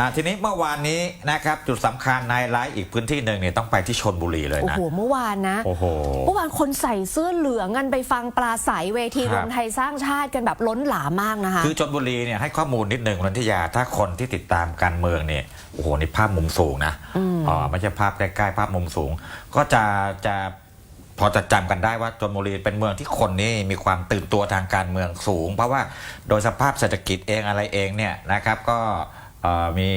อ่าทีนี้เมื่อวานนี้นะครับจุดสำคัญในไลท์อีกพื้นที่หนึ่งเนี่ยต้องไปที่ชนบุรีเลยโอ้นะโห เมื่อวานนะโอ้โหเมื่อวานคนใส่เสื้อเหลืองกันไปฟังปลาใสเวทีครับรวมไทยสร้างชาติกันแบบล้นหลามมากนะคะ คือชนบุรีเนี่ยให้ข้อมูลนิดหนึ่งนันทิยาถ้าคนที่ติดตามการเมืองเนี่ยโอ้โหนี่ภาพมุมสูงนะอ๋อไม่ใช่ภาพใกล้ๆภาพมุมสูง ก็จะจะพอจะจำกันได้ว่าชนบุรีเป็นเมืองที่คนนี่มีความตื่นตัวทางการเมืองสูง เพราะว่าโดยสภาพเศรษฐกิจเองอะไรเองเนี่ยนะครับก็เอ่อ มี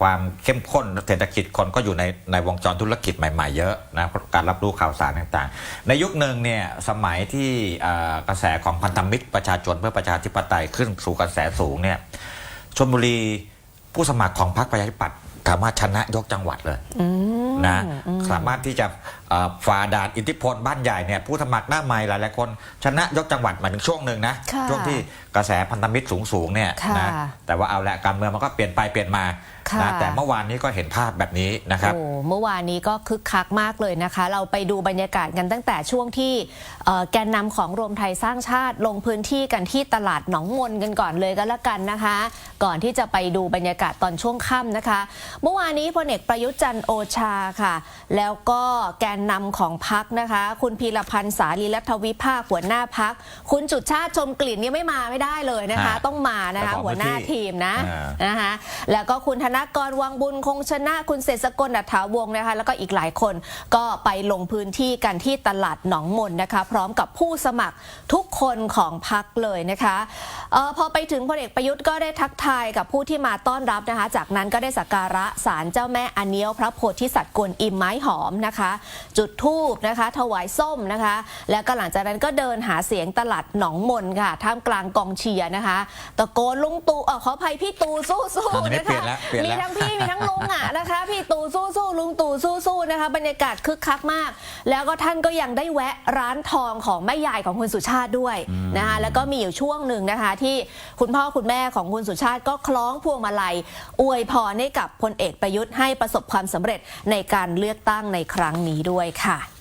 ความเข้มข้นเศรษฐกิจคนก็อยู่ในในวงจรธุรกิจใหม่ๆเยอะนะการรับรู้ข่าวสารต่างๆ ในยุคหนึ่งเนี่ยสมัยที่เอ่อกระแสของพันธมิตรประชาชนเพื่อประชาธิปไตยขึ้นสู่กระแสสูงเนี่ยชลบุรีผู้สมัครของพรรคประชาธิปัตย์สามารถชนะยกจังหวัดเลยอืมนะ สามารถที่จะเอ่อฝ่าด่านอิทธิพลบ้านใหญ่เนี่ยผู้สมัครหน้าใหม่หลายๆคนชนะยกจังหวัดมาถึงช่วงหนึ่งนะค่ะช่วงที่กระแสพันธมิตรสูงๆเนี่ยค่ะนะแต่ว่าเอาละการเมืองมันก็เปลี่ยนไปเปลี่ยนมาค่ะนะแต่เมื่อวานนี้ก็เห็นภาพแบบนี้นะครับโอ้เมื่อวานนี้ก็คึกคักมากเลยนะคะ เราไปดูบรรยากาศกันตั้งแต่ช่วงที่เอ่อแกนนำของรวมไทยสร้างชาติลงพื้นที่กันที่ตลาดหนองมนกันก่อนเลยก็แล้วกันนะคะ ก่อนที่จะไปดูบรรยากาศตอนช่วงค่ำนะคะ เมื่อวานนี้พลเอกประยุทธ์จันทร์โอชาค่ะแล้วก็แกนนำของพักนะคะ คุณพีรพันธ์สาลีรัฐวิภาคหัวหน้าพัก คุณจุดชาติชมกลิ่นเนี่ยไม่มาไม่ได้เลยนะคะ ฮะต้องมานะคะเจ้าของหัวหน้าพื้นที่ทีมนะอ่านะคะแล้วก็คุณธนกรวังบุญคงชนะคุณเศรษฐสกลอัฐาวงศ์นะคะ แล้วก็อีกหลายคนก็ไปลงพื้นที่กันที่ตลาดหนองมนนะคะ พร้อมกับผู้สมัครทุกคนของพักเลยนะคะเออพอไปถึงพลเอกประยุทธ์ก็ได้ทักทายกับผู้ที่มาต้อนรับนะคะ จากนั้นก็ได้สักการะศาลเจ้าแม่อันเนียวพระโพธิสัตว์กวนอิมไม้หอมนะคะ จุดธูปนะคะ ถวายส้มนะคะ แล้วก็หลังจากนั้นก็เดินหาเสียงตลาดหนองมนค่ะ ท่ามกลางกองเชียร์นะคะตะโกนลุงตู่เออขออภัยพี่ตู่สู้อันนี้ๆนะเปลี่ยคะนแล้วเปลี่ยนมีแล้วทั้งพี่มีทั้งลุงอะนะคะ พี่ตู่สู้สู้ๆลุงตู่สู้สู้ๆนะคะ บรรยากาศคึกคักมาก แล้วก็ท่านก็ยังได้แวะร้านทองของแม่ยายของคุณสุชาติด้วยนะคะแล้วก็มีอยู่ช่วงหนึ่งนะคะ ที่คุณพ่อคุณแม่ของคุณสุชาติก็คล้องพวงมาลัยอวยพรให้กับพลเอกประยุทธ์ให้ประสบความสำเร็จในการเลือกตั้งในครั้งนี้ด้วยค่ะ